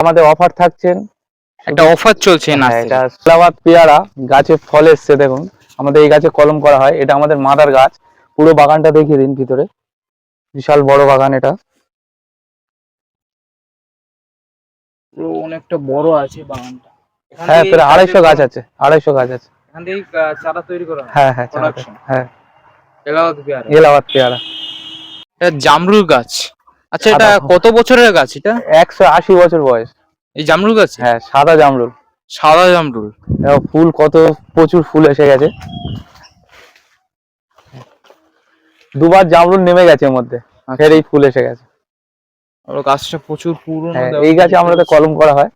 আমাদের অফার থাকছেন। একটা অফার চলছে হ্যাঁ, এটা ইসলামাবাদ পেয়ারা গাছে ফল এসছে দেখুন। আমাদের এই গাছে কলম করা হয় এটা আমাদের মাদার গাছ। পুরো বাগানটা দেখিয়ে দিন ভিতরে। বিশাল বড় বাগান এটা। পুরো অনেকটা বড় আছে বাগানটা। হ্যাঁ প্রায় আড়াইশো গাছ আছে আড়াইশো গাছ আছে। এখান থেকেই চারা তৈরি করা হ্যাঁ। হ্যাঁ। হ্যাঁ পেয়ারা। জামরুল গাছ। আচ্ছা এটা কত বছরের গাছ এটা? একশো আশি বছর বয়স। এই জামরুল গাছ? হ্যাঁ সাদা জামরুল। সাদা জামরুল। ফুল কত প্রচুর ফুল এসে গেছে। দুবার জামরুল নেমে গেছে এর মধ্যে। ফের এই ফুল এসে গেছে। গাছটা প্রচুর পুরনো হ্যাঁ এই গাছে আমাদের কলম করা হয়।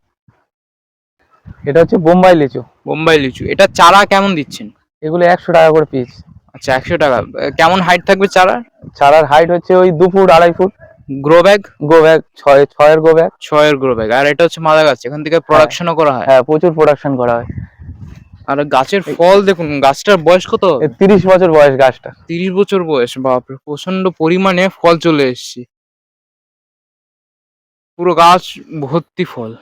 এটা হচ্ছে বোম্বাই লিচু। বোম্বাই লিচু। এটা চারা কেমন দিচ্ছেন? এগুলো একশো টাকা করে পিস আচ্ছা একশো টাকা। কেমন হাইট থাকবে চারা চারার হাইট হচ্ছে ওই দু ফুট আড়াই foot. Grow bag grow bag ছয় ছয়ের গ্রো ব্যাগ ছয়ের গ্রো ব্যাগ আর এটা হচ্ছে মাদা গাছ এখান থেকে প্রোডাকশনও করা হয়? হ্যাঁ প্রচুর প্রোডাকশন করা হয়। আর গাছের ফল দেখুন গাছটার বয়স কত? তিরিশ বছর বয়স গাছটা। তিরিশ বছর বয়স বাপরে প্রচণ্ড পরিমাণে ফল চলে এসছে। পুরো গাছ ভর্তি ফল।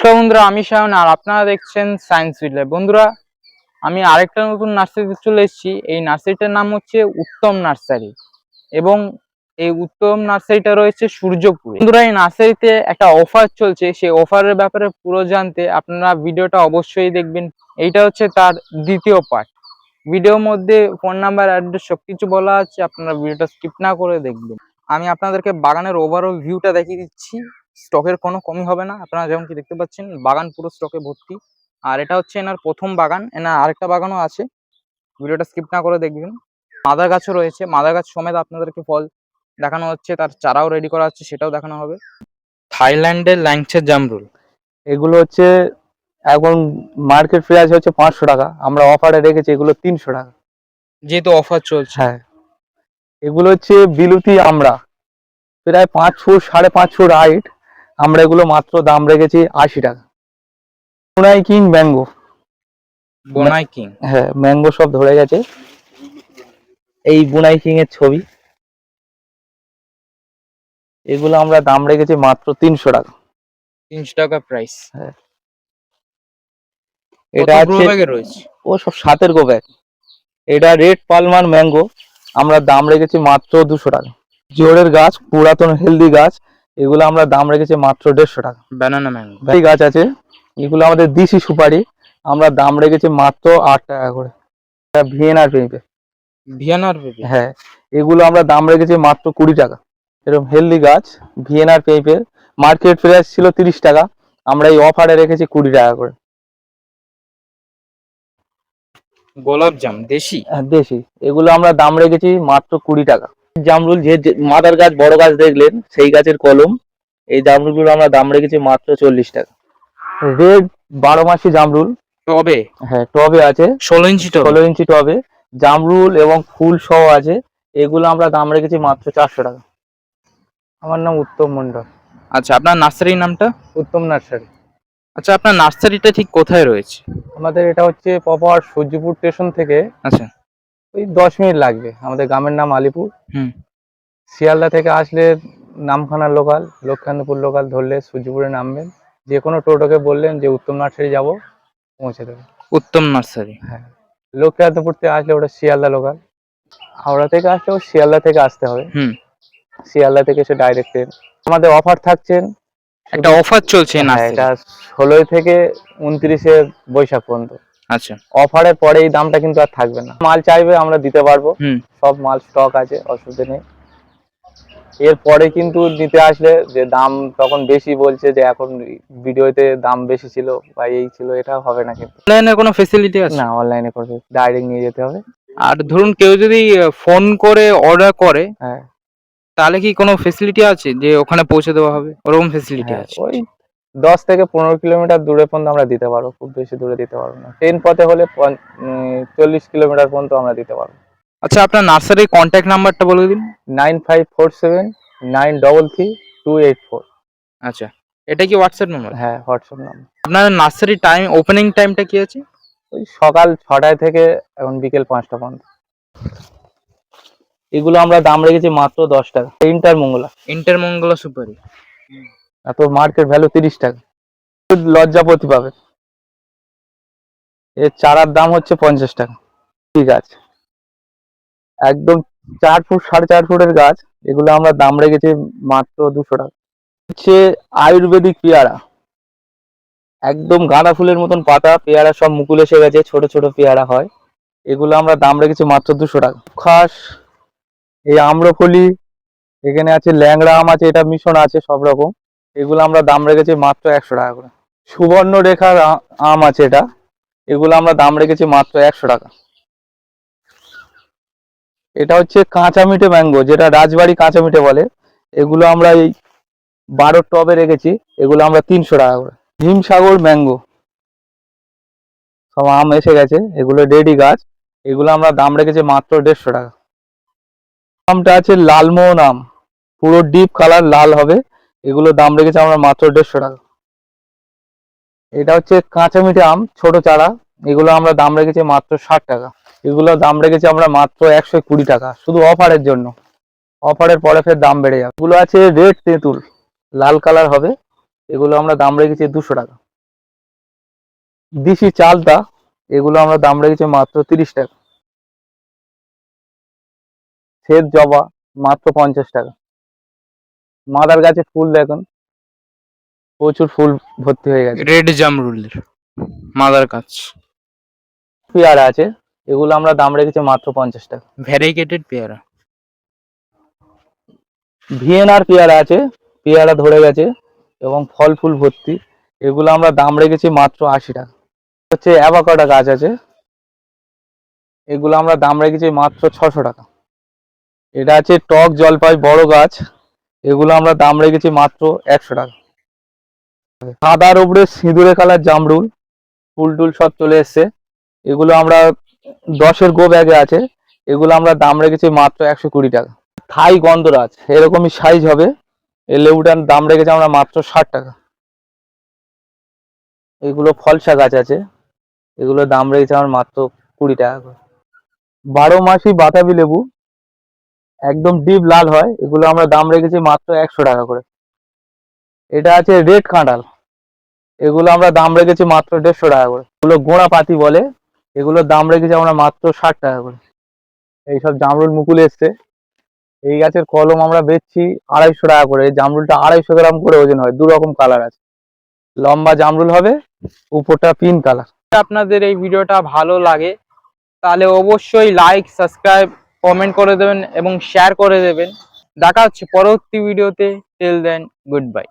নমস্কার বন্ধুরা, আমি সায়ন আর আপনারা দেখছেন সায়েন্স ভিলে বন্ধুরা, আমি আরেকটা নতুন নার্সারিতে চলে এসেছি। এই নার্সারিটার নাম হচ্ছে উত্তম নার্সারি এবং এই উত্তম নার্সারিটা রয়েছে সূর্যপুরে। বন্ধুরা, এই নার্সারিতে একটা অফার চলছে। সেই অফারের ব্যাপারে পুরো জানতে আপনারা ভিডিওটা অবশ্যই দেখবেন। এইটা হচ্ছে তার দ্বিতীয় পার্ট ভিডিওর মধ্যে ফোন নাম্বার অ্যাড্রেস সব কিছু বলা আছে। আপনারা ভিডিওটা স্কিপ না করে দেখবেন। আমি আপনাদেরকে বাগানের ওভারঅল ভিউটা দেখিয়ে দিচ্ছি। স্টকের কোনো কমি হবে না। আপনারা যেমন কি দেখতে পাচ্ছেন, বাগান পুরো স্টকে ভর্তি। আর এটা হচ্ছে এনার প্রথম বাগান। এনার আরেকটা বাগানও আছে। ভিডিওটা স্কিপ না করে দেখবেন। মাদার গাছও রয়েছে। মাদার গাছ সমেত আপনাদেরকে ফল দেখানো হচ্ছে। তার চারাও রেডি করা হচ্ছে, সেটাও দেখানো হবে। থাইল্যান্ডের ল্যাংচের জামরুল। এগুলো হচ্ছে এখন মার্কেট প্রাইস হচ্ছে পাঁচশো টাকা। আমরা অফারে রেখেছি, এগুলো তিনশো টাকা। যেহেতু অফার চলছে। হ্যাঁ। এগুলো হচ্ছে বিলুতি আমরা প্রায় পাঁচ ফুট সাড়ে পাঁচ ফুট আমরা এগুলো মাত্র দাম রেখেছি আশি টাকা। পুনাই কিং ম্যাঙ্গো। বোনাই কিং? হ্যাঁ ম্যাঙ্গো সব ধরে গেছে। এই বুনাই কিং এর ছবি। এগুলো আমরা দাম রেখেছি মাত্র তিনশো টাকা। তিনশো টাকা প্রাইস এটা আছে ও সব সাতের গো ব্যাগ এটা রেড পালমার ম্যাঙ্গো। আমরা দাম রেখেছি মাত্র দুশো টাকা। জোরের গাছ পুরাতন হেলদি গাছ। এগুলো আমরা দাম রেখেছি মাত্র দেড়শো টাকা। ব্যানানা ম্যাঙ্গো এই গাছ আছে এগুলো আমাদের দিশি সুপারি আমরা দাম রেখেছি মাত্র আট টাকা করে। ভিয়েনার পেঁপে। ভিয়ানার পেঁপে? হ্যাঁ এগুলো আমরা দাম রেখেছি মাত্র কুড়ি টাকা। এরকম হেলদি গাছ ভিয়েনার পেঁপে। মার্কেট প্রাইস ছিল তিরিশ টাকা আমরা এই অফারে রেখেছি কুড়ি টাকা করে। গোলাপ জাম দেশি? হ্যাঁ, দেশি। এগুলো আমরা দাম রেখেছি মাত্র কুড়ি টাকা। জামরুল যে মাদার গাছ বড় গাছ দেখলেন সেই গাছের কলম। এই জামরুলগুলো আমরা দাম রেখেছি মাত্র চল্লিশ টাকা। রেড বারো মাসি জামরুল। টবে? হ্যাঁ টবে আছে। ষোলো ইঞ্চি ষোলো ইঞ্চি টবে। জামরুল এবং ফুল সহ আছে। এগুলো আমরা দাম রেখেছি মাত্র চারশো টাকা। আমার নাম উত্তম মন্ডল আচ্ছা আপনার নার্সারির নামটা? উত্তম নার্সারি। আচ্ছা আপনার নার্সারিটা ঠিক কোথায় রয়েছে? আমাদের এটা হচ্ছে পপার সূর্যপুর স্টেশন থেকে আচ্ছা। ওই দশ মিনিট লাগবে। আমাদের গ্রামের নাম আলিপুর। হুম। শিয়ালদা থেকে আসলে নামখানা লোকাল লক্ষ্মীকান্তপুর লোকাল ধরলে সূর্যপুরে নামবেন। যে কোনো টোটোকে বললেন যে উত্তম নার্সারি যাব পৌঁছে দেবে। উত্তম নার্সারি। হ্যাঁ। লক্ষ্মীকান্তপুর থেকে আসলে ওটা শিয়ালদা লোকাল। হাওড়া থেকে আসলেও শিয়ালদা থেকে আসতে হবে। হুম। শিয়ালদা থেকে এসে ডাইরেক্ট ট্রেন আমাদের অফার থাকছেন। একটা অফার চলছে হ্যাঁ, এটা ষোলোই থেকে উনত্রিশে বৈশাখ পর্যন্ত। আচ্ছা। অফারের পরে এই দামটা কিন্তু আর থাকবে না। মাল চাইবে আমরা দিতে পারব। সব মাল স্টক আছে অসুবিধা নেই। এরপরে কিন্তু নিতে আসলে যে দাম তখন বেশি বলছে যে এখন ভিডিওতে দাম বেশি ছিল বা এই ছিল এটা হবে না কিন্তু। অনলাইনের কোনো ফেসিলিটি আছে? না অনলাইনে করবে ডাইরেক্ট নিয়ে যেতে হবে। আর ধরুন কেউ যদি ফোন করে অর্ডার করে হ্যাঁ। তাহলে কি কোনো ফেসিলিটি আছে যে ওখানে পৌঁছে দেওয়া হবে? ওরকম ফেসিলিটি হ্যাঁ, আছে। ওই দশ থেকে পনেরো কিলোমিটার দূরে পর্যন্ত আমরা দিতে পারব খুব বেশি দূরে দিতে পারব না। ট্রেন পথে হলে চল্লিশ কিলোমিটার পর্যন্ত আমরা দিতে পারব। আচ্ছা আপনার নার্সারির কন্ট্যাক্ট নাম্বারটা বলে দিন। Nine five four seven nine double three two eight four. আচ্ছা এটা কি হোয়াটসঅ্যাপ নাম্বার হ্যাঁ হোয়াটসঅ্যাপ নাম্বার আপনার নার্সারি টাইম ওপেনিং টাইমটা কি আছে? ওই সকাল ছটায় থেকে এখন বিকেল পাঁচটা পর্যন্ত। এগুলো আমরা দাম রেখেছি মাত্র দশ টাকা। ইন্টার মঙ্গলা ইন্টার মঙ্গলা সুপারি আর তোর মার্কেট ভ্যালু তিরিশ টাকা। লজ্জাপতি পাবে এর চারার দাম হচ্ছে পঞ্চাশ টাকা। ঠিক আছে। একদম চার ফুট, সাড়ে চার ফুটের গাছ। এগুলো আমরা দাম রেখেছি মাত্র দুশো টাকা। হচ্ছে আয়ুর্বেদিক পেয়ারা। একদম গাঁদা ফুলের মতন পাতা, পেয়ারা সব মুকুল এসে গেছে, ছোট ছোট পেয়ারা হয়। এগুলো আমরা দাম রেখেছি মাত্র দুশো টাকা। খাস, এই আম্রফলি, এখানে আছে ল্যাংড়া আম আছে, এটা মিশন আছে সব রকম। এগুলো আমরা দাম রেখেছি মাত্র একশো টাকা করে। সুবর্ণ রেখার আম আছে এটা। এগুলো আমরা দাম রেখেছি মাত্র একশো টাকা। এটা হচ্ছে কাঁচা মিঠে ম্যাঙ্গো, যেটা রাজবাড়ি কাঁচা মিঠে বলে। এগুলো আমরা এই বারো টবে রেখেছি, এগুলো আমরা তিনশো টাকা করে। হিমসাগর ম্যাঙ্গো। সব আম এসে গেছে, এগুলো রেডি গাছ। এগুলো আমরা দাম রেখেছি মাত্র দেড়শো টাকা। আমটা আছে লালমোহন আম। পুরো ডিপ কালার লাল হবে। এগুলো দাম রেখেছি আমরা মাত্র দেড়শো টাকা। এটা হচ্ছে কাঁচা মিঠে আম, ছোট চারা। এগুলো আমরা দাম রেখেছি মাত্র ষাট টাকা। এগুলো দাম রেখেছি আমরা মাত্র একশো কুড়ি টাকা, শুধু অফারের জন্য। অফারের পরে ফের দাম বেড়ে যাবে। এগুলো আছে রেড তেঁতুল, লাল কালার হবে। এগুলো আমরা দাম রেখেছি দুশো টাকা। দিশি চালতা এগুলো আমরা দাম রেখেছি মাত্র তিরিশ টাকা। শ্বেত জবা, মাত্র পঞ্চাশ টাকা। মাদার গাছে ফুল দেখুন। প্রচুর ফুল ভর্তি হয়ে গেছে। রেড জামরুলের মাদার গাছ। পেয়ারা আছে। এগুলো আমরা দাম রেখেছি মাত্র পঞ্চাশ টাকা। ভ্যারিগেটেড পেয়ারা। ভিয়েনার পেয়ারা আছে। পেয়ারা ধরে গেছে এবং ফল ফুল ভর্তি। এগুলো আমরা দাম রেখেছি মাত্র আশি টাকা। হচ্ছে অ্যাভাকাডা গাছ আছে। এগুলো আমরা দাম রেখেছি মাত্র ছশো টাকা। এটা আছে টক জলপাই বড় গাছ। এগুলো আমরা দাম রেখেছি মাত্র একশো টাকা। সাদার উপরে সিঁদুরে কালার জামরুল, ফুল টুল সব চলে এসছে। এগুলো আমরা দশের গো ব্যাগে আছে, এগুলো আমরা দাম রেখেছি মাত্র একশো কুড়ি টাকা। থাই গন্ধরাজ, এরকমই সাইজ হবে। এই লেবুটার দাম রেখেছি আমরা মাত্র ষাট টাকা। এগুলো ফলসা গাছ আছে, এগুলো দাম রেখেছি আমার মাত্র কুড়ি টাকা করে। বারো মাসি বাতাবি লেবু একদম ডিপ লাল হয়। এগুলো আমরা দাম রেখেছি মাত্র একশো টাকা করে। এটা আছে রেড কাঁঠাল। এগুলো আমরা দাম রেখেছি মাত্র দেড়শো টাকা করে। এগুলো গোড়া পাতি বলে। এগুলোর দাম রেখেছি আমরা মাত্র ষাট টাকা করে। এইসব জামরুল মুকুল এসছে। এই গাছের কলম আমরা বেচছি আড়াইশো টাকা করে। এই জামরুলটা আড়াইশো গ্রাম করে ওজন হয়। দু রকম কালার আছে। লম্বা জামরুল হবে, উপরটা পিঙ্ক কালার। আপনাদের এই ভিডিওটা ভালো লাগে, তাহলে অবশ্যই লাইক সাবস্ক্রাইব কমেন্ট করে দেবেন এবং শেয়ার করে দেবেন। দেখা হচ্ছে পরবর্তী ভিডিওতে টেল দেন গুড বাই